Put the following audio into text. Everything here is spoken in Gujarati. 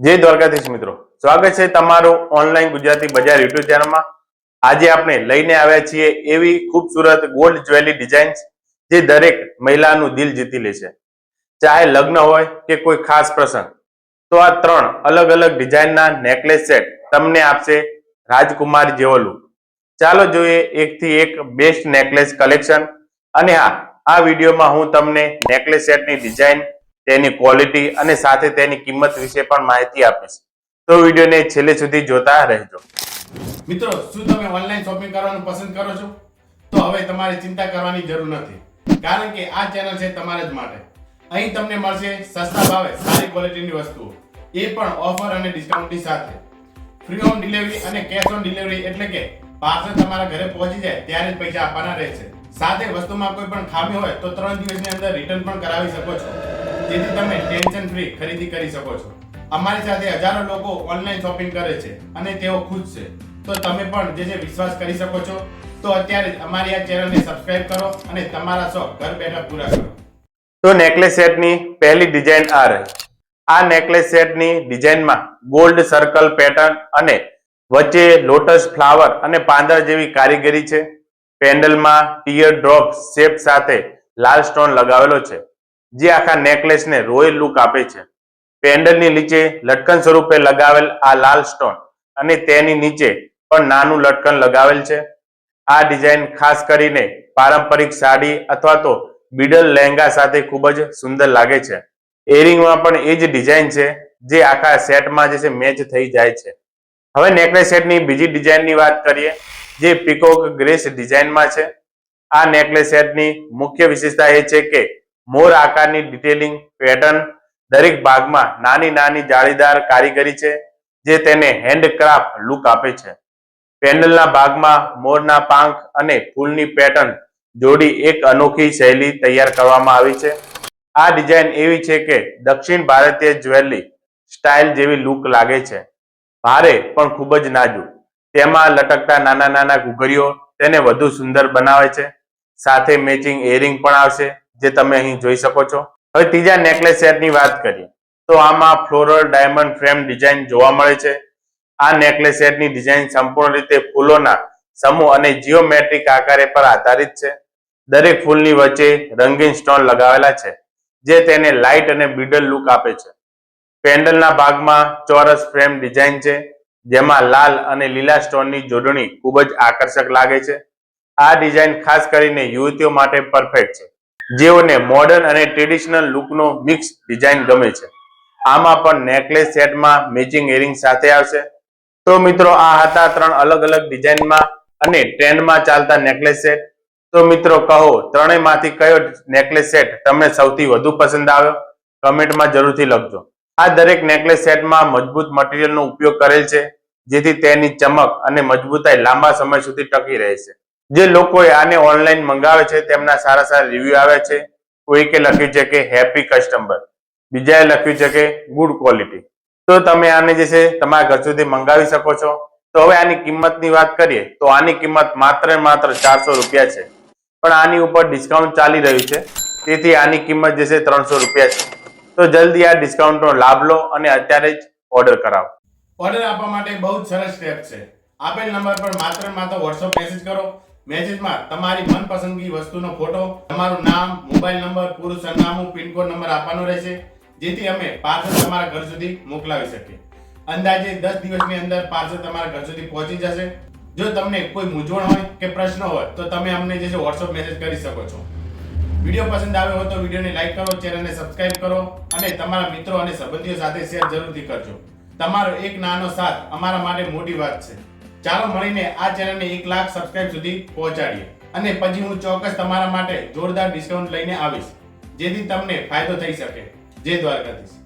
જય દ્વારકાધીશ મિત્રો. સ્વાગત છે તમારું ઓનલાઈન ગુજરાતી બજાર યુટ્યુબ ચેનલમાં. આજે આપણે લઈને આવ્યા છીએ એવી ખૂબસૂરત ગોલ્ડ જ્વેલરી ડિઝાઇન્સ જે દરેક મહિલાનું દિલ જીતી લે છે. ચાહે લગ્ન હોય કે કોઈ ખાસ પ્રસંગ. તો આ ત્રણ અલગ અલગ ડિઝાઇનના નેકલેસ સેટ તમને આપશે રાજકુમાર જેવો લુક ચાલો જોઈએ એકથી એક બેસ્ટ નેકલેસ કલેક્શન અને હા, આ વિડીયોમાં હું તમને નેકલેસ સેટની ડિઝાઇન તેની ક્વોલિટી અને સાથે તેની કિંમત વિશે પણ માહિતી આપીશ. તો વિડીયોને છેલ્લે સુધી જોતા રહેજો. મિત્રો, શું તમે ઓનલાઈન શોપિંગ કરવાનું પસંદ કરો છો? તો હવે તમારે ચિંતા કરવાની જરૂર નથી. કારણ કે આ ચેનલ છે તમારા જ માટે. અહીં તમને મળશે સસ્તા ભાવે સારી ક્વોલિટીની વસ્તુઓ. એ પણ ઓફર અને ડિસ્કાઉન્ટની સાથે. ફ્રી હોમ ડિલિવરી અને કેશ ઓન ડિલિવરી એટલે કે પાર્સલ તમારા ઘરે પહોંચી જાય ત્યારે જ પૈસા આપવાના રહેશે. સાથે વસ્તુમાં કોઈ પણ ખામી હોય તો ત્રણ દિવસની અંદર રિટર્ન પણ કરાવી શકો છો. જેથી તમે ટેન્શન ફ્રી ખરીદી કરી શકો છો. અમારી સાથે હજારો લોકો ઓનલાઈન શોપિંગ કરે છે અને તેઓ ખુશ છે. તો તમે પણ જે છે વિશ્વાસ કરી શકો છો, તો અત્યારે અમારી આ ચેનલને સબસ્ક્રાઇબ કરો અને તમારા શોખ ઘર બેઠા પૂરા કરો. તો નેકલેસ સેટની પહેલી ડિઝાઇન આ રહી. આ નેકલેસ સેટની ડિઝાઇનમાં ગોલ્ડ સર્કલ પેટર્ન અને વચ્ચે લોટસ ફ્લાવર અને પાંદડા જેવી કારીગરી છે. પેન્ડલમાં ટીયર ડ્રોપ શેપ સાથે લાલ સ્ટોન લગાવેલો છે. જે આખા નેકલેસને રોયલ લુક આપે છે. પેન્ડલની નીચે લટકન સ્વરૂપે લગાવેલ આ લાલ સ્ટોન અને તેની નીચે પણ નાનું લટકન લગાવેલ છે. આ ડિઝાઇન ખાસ કરીને પારંપરિક સાડી અથવા તો બિડલ લહેંગા સાથે ખૂબ જ સુંદર લાગે છે. એરિંગમાં પણ એ જ ડિઝાઇન છે જે આખા સેટમાં જે છે, મેચ થઈ જાય છે. હવે નેકલેસ સેટની બીજી ડિઝાઇનની વાત કરીએ, જે પીકોક ગ્રેસ ડિઝાઇનમાં છે. આ નેકલેસ સેટની મુખ્ય વિશેષતા એ છે કે મોર આકારની ડિટેલિંગ પેટર્ન દરેક ભાગમાં નાની નાની જાળીદાર કારીગરી છે, જે તેને હેન્ડક્રાફ્ટ લુક આપે છે. પેનલના ભાગમાં મોરના પાંખ અને ફૂલની પેટર્ન જોડી એક અનોખી શૈલી તૈયાર કરવામાં આવી છે. આ ડિઝાઇન એવી છે કે દક્ષિણ ભારતીય જ્વેલરી સ્ટાઇલ જેવી લુક લાગે છે. ભારે પણ ખૂબ જ નાજુક. તેમાં લટકતા નાના નાના ઘૂઘરીઓ તેને વધુ સુંદર બનાવે છે. સાથે મેચિંગ એરિંગ પણ આવશે. જે તમે અહીં જોઈ શકો છો. હવે ત્રીજા નેકલેસ સેટની વાત કરીએ. તો આમાં ફ્લોરલ ડાયમંડ ફ્રેમ ડિઝાઇન જોવા મળે છે. આ નેકલેસ સેટની ડિઝાઇન સંપૂર્ણ રીતે ફૂલોના સમૂહ અને જીઓમેટ્રિક આકારે પર આધારિત છે. દરેક ફૂલની વચ્ચે રંગીન સ્ટોન લગાવેલા છે, જે તેને લાઇટ અને બીડલ લુક આપે છે. પેન્ડલના ભાગમાં ચોરસ ફ્રેમ ડિઝાઇન છે, જેમાં લાલ અને લીલા સ્ટોનની જોડણી ખૂબ જ આકર્ષક લાગે છે. આ ડિઝાઇન ખાસ કરીને યુવતીઓ માટે પરફેક્ટ છે. જેઓને મોડર્ન અને ટ્રેડિશનલ લુકનો મિક્સ ડિઝાઇન ગમે છે. આમાં પણ નેકલેસ સેટમાં મેચિંગ એરિંગ સાથે આવશે. તો મિત્રો, આ હતા ત્રણ અલગ અલગ ડિઝાઇનમાં અને ટ્રેન્ડમાં ચાલતા નેકલેસ સેટ તો મિત્રો, કહો, ત્રણેયમાંથી કયો નેકલેસ સેટ તમને સૌથી વધુ પસંદ આવ્યો? કમેન્ટમાં જરૂરથી લખજો. આ દરેક નેકલેસ સેટમાં મજબૂત મટીરિયલનો ઉપયોગ કરેલ છે, જેથી તેની ચમક અને મજબૂતાઈ લાંબા સમય સુધી ટકી રહે છે. જે લોકોએ આને ઓનલાઈન મંગાવે છે, તેમના સારા સારા રિવ્યુ આવે છે. કોઈકે લખ્યું છે કે હેપી કસ્ટમર બીજાએ લખ્યું છે કે ગુડ ક્વોલિટી તો તમે આને જે છે, તમારા ઘર સુધી મંગાવી શકો છો. તો હવે આની કિંમતની વાત કરીએ, તો આની કિંમત માત્ર માત્ર ચારસો રૂપિયા છે. પણ આની ઉપર ડિસ્કાઉન્ટ ચાલી રહ્યું છે. તેથી આની કિંમત જે છે, ત્રણસો રૂપિયા છે. તો જલ્દી આ ડિસ્કાઉન્ટનો લાભ લો અને અત્યારે જ ઓર્ડર કરાવો. ઓર્ડર આપવા માટે બહુ જ સરસ સ્ટેપ છે. આપેલ નંબર પર માત્ર માત્ર વોટ્સઅપ મેસેજ કરો. મેસેજમાં તમારી મનપસંદગી વસ્તુનો ફોટો, તમારું નામ, મોબાઈલ નંબર પૂરું સરનામું પિનકોડ નંબર આપવાનો રહેશે, જેથી અમે પાર્સલ તમારા ઘર સુધી મોકલાવી શકીએ. અંદાજે દસ દિવસની અંદર પાર્સલ તમારા ઘર સુધી પહોંચી જશે. જો તમને કોઈ મૂંઝવણ હોય કે પ્રશ્ન હોય, તો તમે અમને જે છે વોટ્સઅપ મેસેજ કરી શકો છો. વીડિયો પસંદ આવ્યો હોય તો વિડીયોને લાઈક કરો, ચેનલને સબસ્ક્રાઇબ કરો અને તમારા મિત્રો અને સંબંધીઓ સાથે શેર જરૂરથી કરજો. તમારો એક નાનો સાથ અમારા માટે મોટી વાત છે. ચાલો મળીને આ ચેનલને એક લાખ સબસ્ક્રાઇબ સુધી પહોંચાડીએ. અને પછી હું ચોક્કસ તમારા માટે જોરદાર ડિસ્કાઉન્ટ લઈને આવીશ. જેથી તમને ફાયદો થઈ શકે. જય દ્વારકાધીશ.